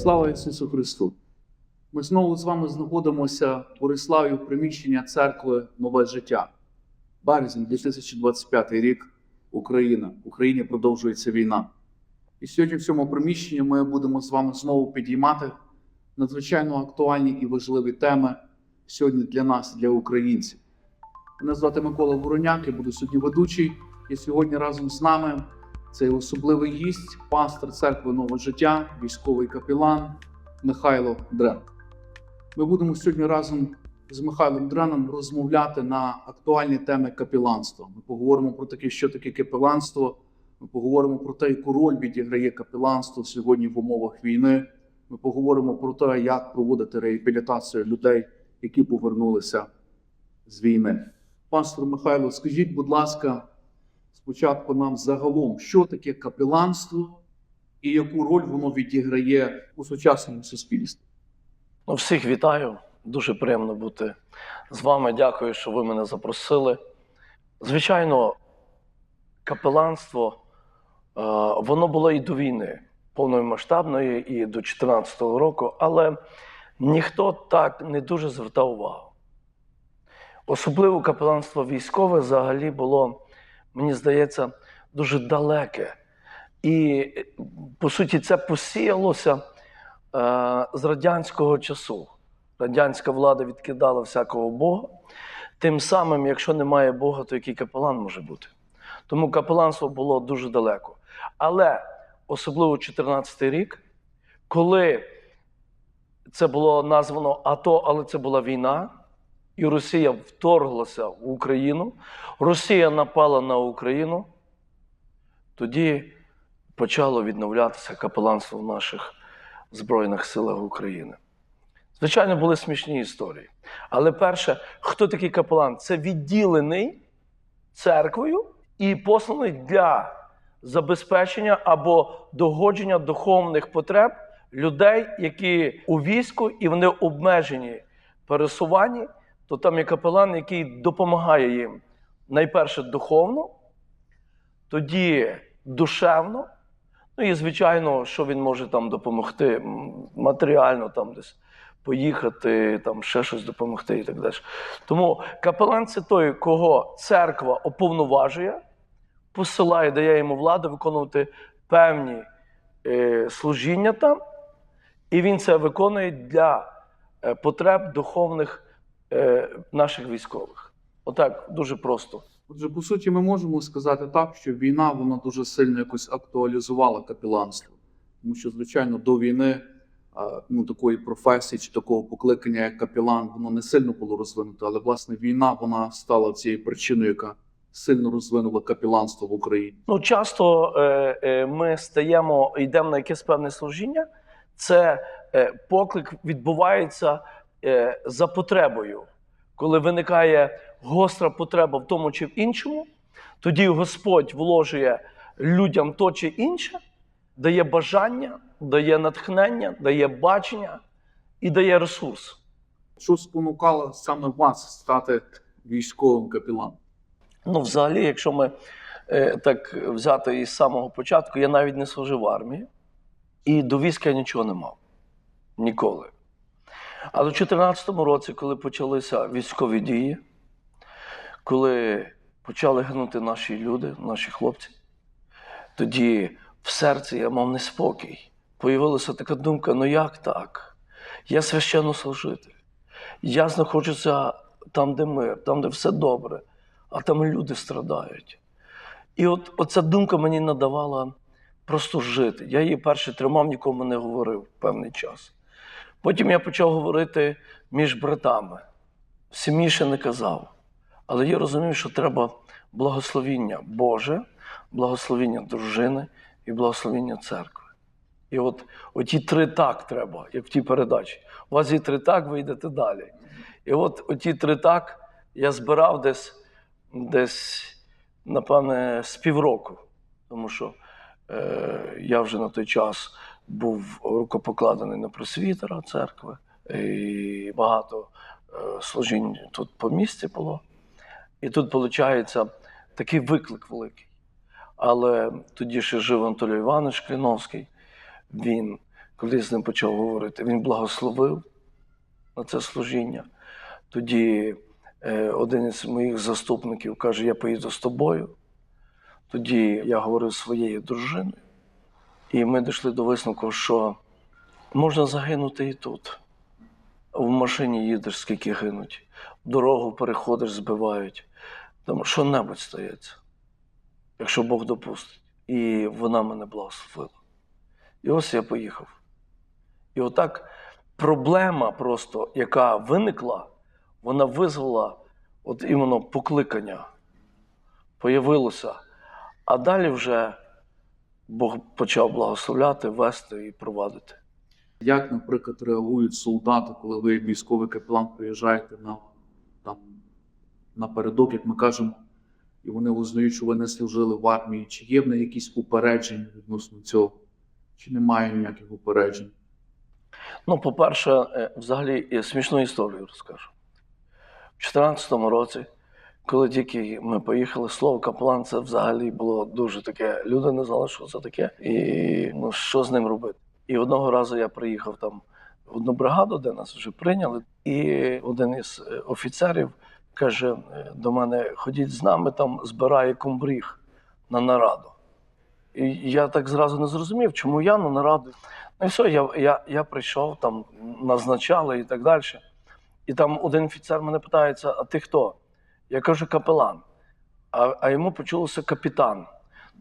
Слава Ісусу Христу! Ми знову з вами знаходимося в Бориславі в приміщення церкви Нове життя. Березень 2025 рік Україна. В Україні продовжується війна. І сьогодні в цьому приміщенні ми будемо з вами знову підіймати надзвичайно актуальні і важливі теми сьогодні для нас, для українців. Мене звати Микола Вороняк, я буду сьогодні ведучий. І сьогодні разом з нами цей особливий гість, пастор церкви Нове життя, військовий капелан Михайло Дрен. Ми будемо сьогодні разом з Михайлом Дреном розмовляти на актуальні теми капеланства. Ми поговоримо про таке, що таке капеланство. Ми поговоримо про те, яку роль відіграє капеланство сьогодні в умовах війни. Ми поговоримо про те, як проводити реабілітацію людей, які повернулися з війни. Пастор Михайло, скажіть, будь ласка, спочатку нам загалом, що таке капеланство і яку роль воно відіграє у сучасному суспільстві? Ну, всіх вітаю. Дуже приємно бути з вами. Дякую, що ви мене запросили. Звичайно, капеланство е, воно було і до війни, повномасштабної, і до 2014 року, але ніхто так не дуже звертав увагу. Особливо капеланство військове взагалі було, мені здається, дуже далеке. І, по суті, це посіялося е, з радянського часу. Радянська влада відкидала всякого Бога. Тим самим, якщо немає Бога, то який капелан може бути? Тому капеланство було дуже далеко. Але особливо 14 рік, коли це було названо АТО, але це була війна, і Росія вторглася в Україну, Росія напала на Україну, тоді почало відновлятися капеланство в наших Збройних силах України. Звичайно, були смішні історії. Але перше, хто такий капелан? Це відділений церквою і посланий для забезпечення або догодження духовних потреб людей, які у війську і вони обмежені пересуванні, то там є капелан, який допомагає їм найперше духовно, тоді душевно. Ну і звичайно, що він може там допомогти матеріально там десь поїхати, там ще щось допомогти і так далі. Тому капелан це той, кого церква оповноважує, посилає, дає йому владу виконувати певні е, служіння там, і він це виконує для е, потреб духовних наших військових. Отак дуже просто. Отже, по суті, ми можемо сказати так, що війна вона дуже сильно якось актуалізувала капеланство. Тому що, звичайно, до війни а, ну, такої професії чи такого покликання, як капелан, воно не сильно було розвинуто. Але власне війна вона стала цією причиною, яка сильно розвинула капеланство в Україні. Ну, часто е, е, ми стаємо, йдемо на якесь певне служіння. Це е, поклик відбувається е, за потребою. Коли виникає гостра потреба в тому чи в іншому, тоді Господь вложує людям то чи інше, дає бажання, дає натхнення, дає бачення і дає ресурс. Що спонукало саме вас стати військовим капеланом? Ну, взагалі, якщо ми е, так взяти із самого початку, я навіть не служив в армії, і до війська я нічого не мав. Ніколи. Але в 2014 році, коли почалися військові дії, коли почали гинути наші люди, наші хлопці, тоді в серці я мав неспокій. Появилася така думка: ну як так? Я священнослужитель. Я знаходжуся там, де мир, там, де все добре, а там люди страдають. І от оця думка мені надавала просто жити. Я її перше тримав, нікому не говорив певний час. Потім я почав говорити між братами. Ще не казав. Але я розумів, що треба благословіння Боже, благословіння дружини і благословіння церкви. І от оті три так треба, як в тій передачі. У вас є три так, ви йдете далі. І от оті три так я збирав десь, десь напевне, з півроку. Тому що е, я вже на той час був рукопокладений на просвітера церкви, і багато е, служінь тут по місці було. І тут, виходить, такий виклик великий. Але тоді ще жив Анатолій Іванович Кліновський. Він коли з ним почав говорити, він благословив на це служіння. Тоді е, один із моїх заступників каже: Я поїду з тобою. Тоді я говорив своєю дружиною, і ми дійшли до висновку, що можна загинути і тут. В машині їдеш, скільки гинуть, дорогу переходиш, збивають. Там що-небудь стається, якщо Бог допустить. І вона мене благословила. І ось я поїхав. І отак проблема, просто, яка виникла, вона визвала от іменно покликання, появилося. А далі вже Бог почав благословляти, вести і провадити. Як, наприклад, реагують солдати, коли ви, як військовий капелан, приїжджаєте на там напередок, як ми кажемо, і вони узнають, що ви не служили в армії, чи є в них якісь упередження відносно цього, чи немає ніяких упереджень? Ну, по-перше, е, взагалі смішну історію розкажу. У 2014 році, коли тільки ми поїхали, слово капелан, це взагалі було дуже таке. Люди не знали, що це таке, і ну, що з ним робити. І одного разу я приїхав там в одну бригаду, де нас вже прийняли, і один із е, офіцерів каже е, до мене: ходіть з нами, там збирає комбріг на нараду. І я так зразу не зрозумів, чому я на нараду. Ну і все, я, я, я прийшов, там назначали і так далі. І там один офіцер мене питається: а ти хто? Я кажу, капелан. А, а йому почулося капітан.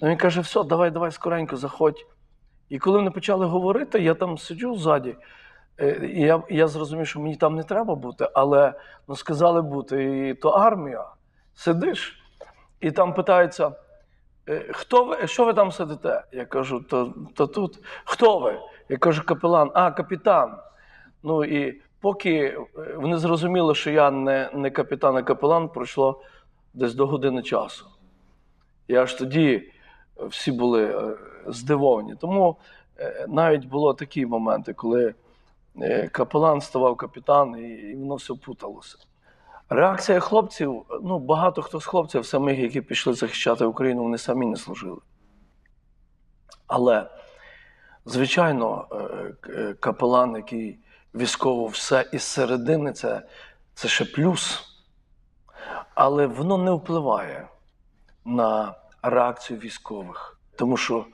Ну він каже: все, давай, давай скоренько заходь. І коли вони почали говорити, я там сиджу ззаді. е, І я, я зрозумів, що мені там не треба бути, але ну, сказали бути, і то армія. Сидиш, і там питаються, «Е, хто ви, що ви там сидите? Я кажу, то, то тут. Хто ви? Я кажу, капелан, а, капітан. Ну і поки е, вони зрозуміли, що я не, не капітан, а капелан, пройшло десь до години часу. І аж тоді всі були е, здивовані. Тому е, навіть було такі моменти, коли е, капелан ставав капітан, і, воно все путалося. Реакція хлопців: ну, багато хто з хлопців, самих, які пішли захищати Україну, вони самі не служили. Але, звичайно, е, е, капелан, який військово все із середини, це, це ще плюс. Але воно не впливає на реакцію військових. Тому що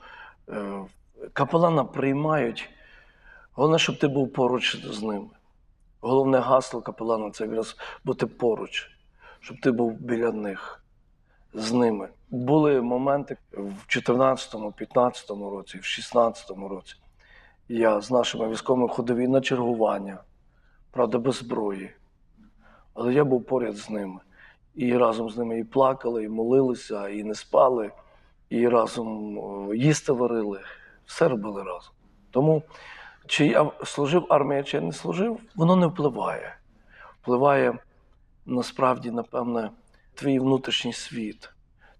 е, капелана приймають. Головне, щоб ти був поруч з ними. Головне гасло капелана це якраз бути поруч, щоб ти був біля них, з ними. Були моменти в 14-му, 15-му році, в 16-му році. Я з нашими військовими ходив на чергування, правда, без зброї. Але я був поряд з ними. І разом з ними і плакали, і молилися, і не спали, і разом їсти варили. Все робили разом. Тому чи я служив в армії, чи не служив, воно не впливає. Впливає насправді, напевне, твій внутрішній світ,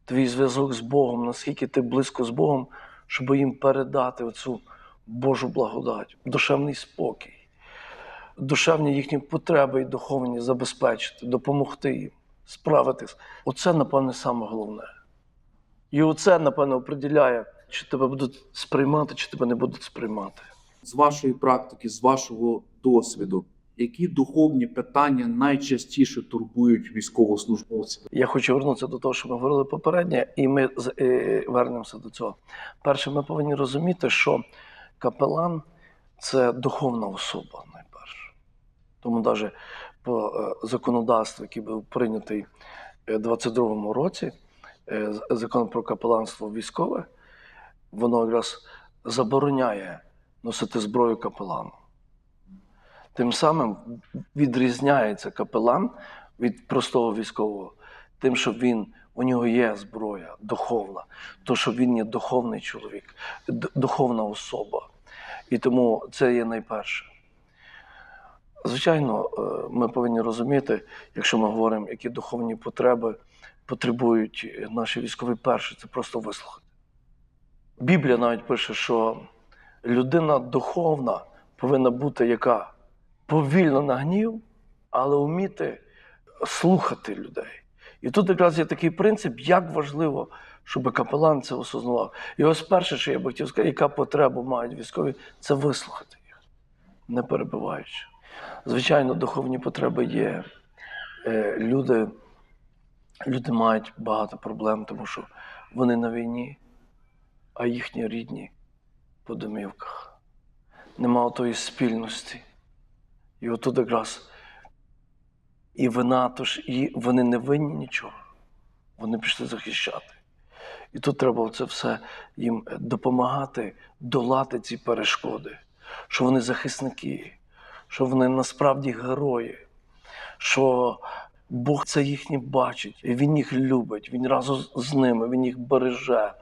твій зв'язок з Богом, наскільки ти близько з Богом, щоб їм передати оцю Божу благодать, душевний спокій, душевні їхні потреби і духовні забезпечити, допомогти їм, справитись. Оце, напевне, саме головне. І оце, напевне, определяє, чи тебе будуть сприймати, чи тебе не будуть сприймати. З вашої практики, з вашого досвіду, які духовні питання найчастіше турбують військовослужбовців? Я хочу вернутися до того, що ми говорили попередньо, і ми е, вернемося до цього. Перше, ми повинні розуміти, що капелан це духовна особа найперше. Тому навіть по е, законодавству, який був прийнятий у 22-му році, е, закон про капеланство військове, воно якраз забороняє носити зброю капелану. Тим самим відрізняється капелан від простого військового, тим, що він у нього є зброя духовна, то що він є духовний чоловік, духовна особа. І тому це є найперше. Звичайно, е, ми повинні розуміти, якщо ми говоримо, які духовні потреби потребують наші військові перші, це просто вислухати. Біблія навіть пише, що людина духовна повинна бути яка повільно на гнів, але вміти слухати людей І тут якраз є такий принцип, як важливо, щоб капелан це осознавав. І ось перше, що я би хотів сказати, яка потреба мають військові, це вислухати їх, не перебиваючи. Звичайно, духовні потреби є. Е, Люди, люди мають багато проблем, тому що вони на війні, а їхні рідні по домівках. Нема тої спільності. І отут якраз і вина, тож і вони не винні нічого. Вони пішли захищати. І тут треба це все їм допомагати долати ці перешкоди, що вони захисники, що вони насправді герої, що Бог це їхні бачить, Він їх любить, Він разом з ними, Він їх береже.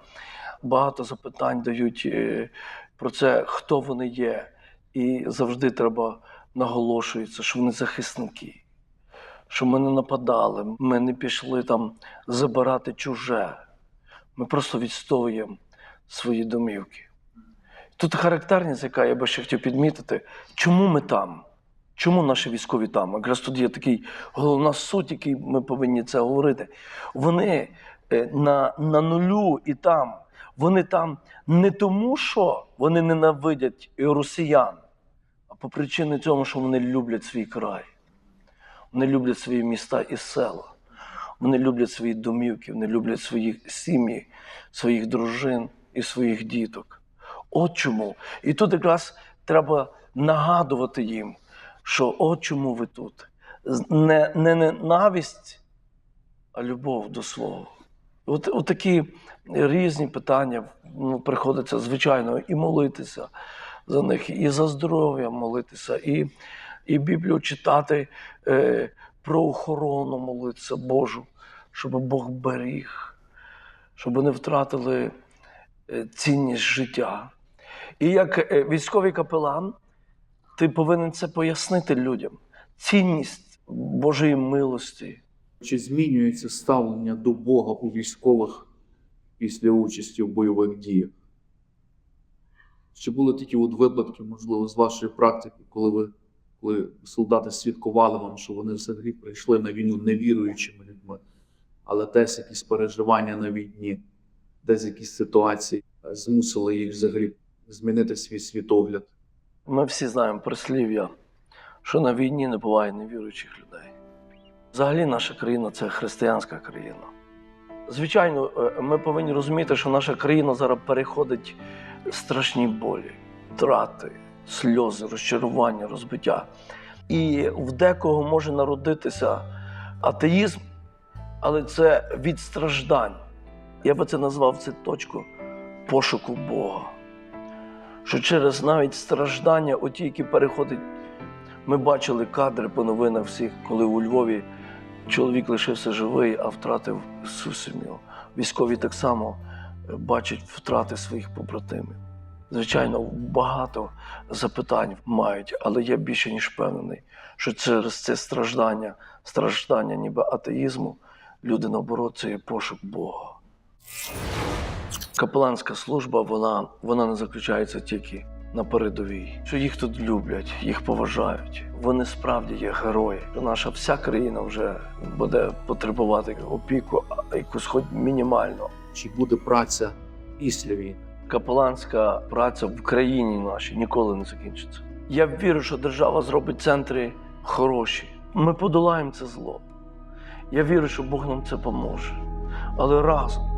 Багато запитань дають е, про це, хто вони є. І завжди треба наголошується, що вони захисники що ми не нападали, ми не пішли там забирати чуже. Ми просто відстоюємо свої домівки. Тут характерність, яка я би ще хотів підмітити, чому ми там? Чому наші військові там? Якраз тут є такий головна суть, який ми повинні це говорити. Вони е, на, на нулю і там. Вони там не тому, що вони ненавидять росіян, а по причині цього, що вони люблять свій край. Вони люблять свої міста і села. Вони люблять свої домівки, вони люблять своїх сім'ї, своїх дружин і своїх діток. От чому. І тут якраз треба нагадувати їм, що от чому ви тут. Не, не ненависть, а любов до свого. От, от такі різні питання ну, приходиться, звичайно, і молитися за них, і за здоров'я молитися, і, і Біблію читати е, про охорону молитися Божу, щоб Бог беріг, щоб не втратили е, цінність життя. І як е, військовий капелан, ти повинен це пояснити людям. Цінність Божої милості. Чи змінюється ставлення до Бога у військових після участі в бойових діях? Чи були такі от випадки, можливо, з вашої практики, коли ви коли солдати свідкували вам, що вони взагалі прийшли на війну невіруючими людьми, але десь якісь переживання на війні, десь якісь ситуації е, змусили їх взагалі змінити свій світогляд? Ми всі знаємо прислів'я, що на війні не буває невіруючих людей. Взагалі, наша країна це християнська країна. Звичайно, е, ми повинні розуміти, що наша країна зараз переходить страшні болі, втрати, сльози, розчарування, розбиття. І в декого може народитися атеїзм, але це від страждань. Я би це назвав це точку пошуку Бога. Що через навіть страждання, оті, які переходять, ми бачили кадри по новинах всіх, коли у Львові чоловік лишився живий, а втратив всю сім'ю. Військові так само е, бачать втрати своїх побратимів. Звичайно, багато запитань мають, але я більше ніж впевнений, що через це страждання, страждання ніби атеїзму, люди наоборот, це є пошук Бога. Капеланська служба, вона, вона не заключається тільки на передовій, що їх тут люблять, їх поважають. Вони справді є герої. Наша вся країна вже буде потребувати опіку, якусь хоч мінімально. Чи буде праця після війни? Капеланська праця в країні нашій ніколи не закінчиться. Я вірю, що держава зробить центри хороші. Ми подолаємо це зло. Я вірю, що Бог нам це поможе. Але разом